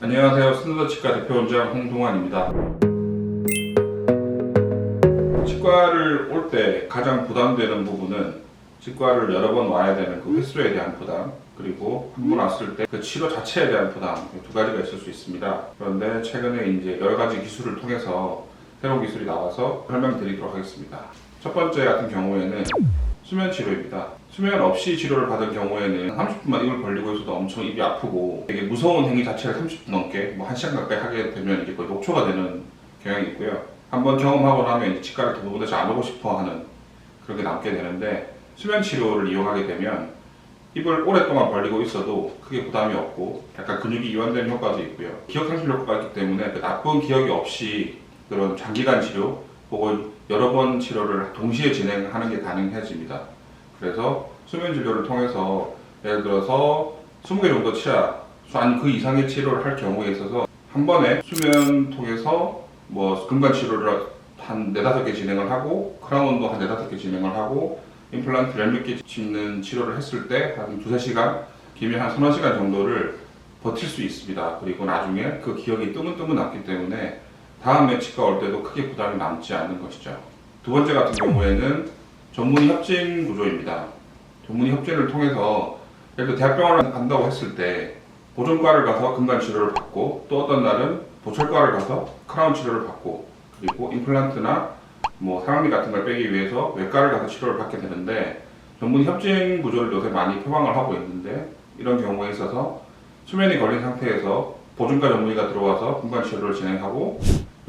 안녕하세요. 스누더 치과 대표 원장 홍동환입니다. 치과를 올 때 가장 부담되는 부분은 치과를 여러 번 와야 되는 그 횟수에 대한 부담 그리고 한 번 왔을 때 그 치료 자체에 대한 부담 이두 가지가 있을 수 있습니다. 그런데 최근에 이제 여러 가지 기술을 통해서 새로운 기술이 나와서 설명드리도록 하겠습니다. 첫 번째 같은 경우에는 수면 치료입니다. 수면 없이 치료를 받은 경우에는 30분만 입을 벌리고 있어도 엄청 입이 아프고 되게 무서운 행위 자체를 30분 넘게 뭐 1시간 가까이 하게 되면 이게 거의 녹초가 되는 경향이 있고요. 한번 경험하고 나면 치과를 대부분 다시 안 오고 싶어 하는 그렇게 남게 되는데 수면 치료를 이용하게 되면 입을 오랫동안 벌리고 있어도 크게 부담이 없고 약간 근육이 이완되는 효과도 있고요. 기억 상실 효과가 있기 때문에 그 나쁜 기억이 없이 그런 장기간 치료 혹은 여러 번 치료를 동시에 진행하는 게 가능해집니다. 그래서 수면 진료를 통해서 예를 들어서 20개 정도 치아, 아니 그 이상의 치료를 할 경우에 있어서 한 번에 수면 통해서 뭐 근관 치료를 한 네다섯 개 진행을 하고 크라운도 한 네다섯 개 진행을 하고 임플란트 열몇 개 짓는 치료를 했을 때 한 두세 시간 길면 한 서너 시간 정도를 버틸 수 있습니다. 그리고 나중에 그 기억이 뜨문뜨문 남기 때문에 다음에 치과 올 때도 크게 부담이 남지 않는 것이죠. 두 번째 같은 경우에는 전문의 협진 구조입니다. 전문의 협진을 통해서 예를 들어 대학병원을 간다고 했을 때 보존과를 가서 근간 치료를 받고 또 어떤 날은 보철과를 가서 크라운 치료를 받고 그리고 임플란트나 뭐 상황비 같은 걸 빼기 위해서 외과를 가서 치료를 받게 되는데 전문 협진 구조를 요새 많이 표방을 하고 있는데 이런 경우에 있어서 수면이 걸린 상태에서 보증과 전문의가 들어와서 근간 치료를 진행하고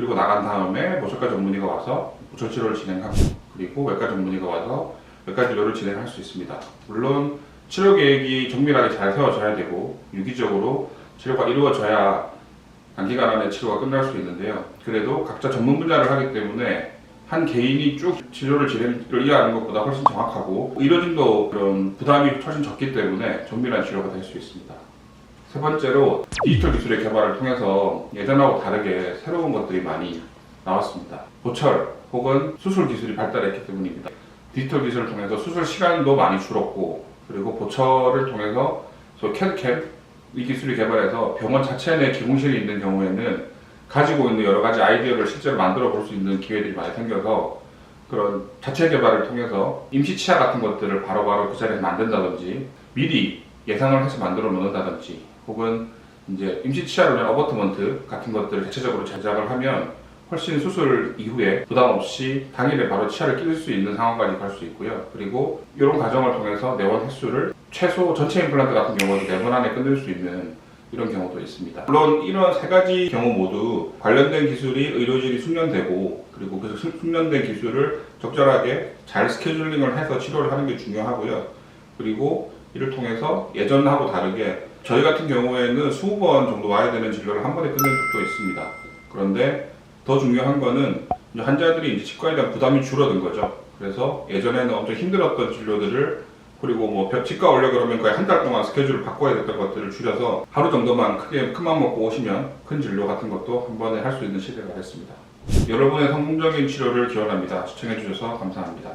그리고 나간 다음에 모철과 전문의가 와서 모철 치료를 진행하고 그리고 외과 전문의가 와서 외과 진료를 진행할 수 있습니다. 물론 치료 계획이 정밀하게 잘 세워져야 되고 유기적으로 치료가 이루어져야 단기간 안에 치료가 끝날 수 있는데요. 그래도 각자 전문 분야를 하기 때문에 한 개인이 쭉 치료를 진행을 이해하는 것보다 훨씬 정확하고 의료진도 그런 부담이 훨씬 적기 때문에 정밀한 치료가 될 수 있습니다. 세 번째로 디지털 기술의 개발을 통해서 예전하고 다르게 새로운 것들이 많이 나왔습니다. 보철 혹은 수술 기술이 발달했기 때문입니다. 디지털 기술을 통해서 수술 시간도 많이 줄었고 그리고 보철을 통해서 소위 캐드캠 이 기술이 개발해서 병원 자체 내 기공실이 있는 경우에는 가지고 있는 여러 가지 아이디어를 실제로 만들어 볼 수 있는 기회들이 많이 생겨서 그런 자체 개발을 통해서 임시 치아 같은 것들을 바로바로 그 자리에 만든다든지 미리 예상을 해서 만들어 놓는다든지 혹은 이제 임시 위한 어버트먼트 같은 것들을 대체적으로 제작을 하면 훨씬 수술 이후에 부담 없이 당일에 바로 치아를 끼울 수 있는 상황까지 갈 수 있고요. 그리고 이런 과정을 통해서 내원 횟수를 최소 전체 임플란트 같은 경우는 4번 안에 끝낼 수 있는 이런 경우도 있습니다. 물론 이런 세 가지 경우 모두 관련된 기술이 의료진이 숙련되고 그리고 그 숙- 숙련된 기술을 적절하게 잘 스케줄링을 해서 치료를 하는 게 중요하고요. 그리고 이를 통해서 예전하고 다르게 저희 같은 경우에는 20번 정도 와야 되는 진료를 한 번에 끝낸 적도 있습니다. 그런데 더 중요한 거는 환자들이 이제 치과에 대한 부담이 줄어든 거죠. 그래서 예전에는 엄청 힘들었던 진료들을 그리고 뭐 벽- 치과 오려 그러면 거의 한 달 동안 스케줄을 바꿔야 됐던 것들을 줄여서 하루 정도만 크게 큰맘 먹고 오시면 큰 진료 같은 것도 한 번에 할 수 있는 시대가 됐습니다. 여러분의 성공적인 치료를 기원합니다. 시청해 주셔서 감사합니다.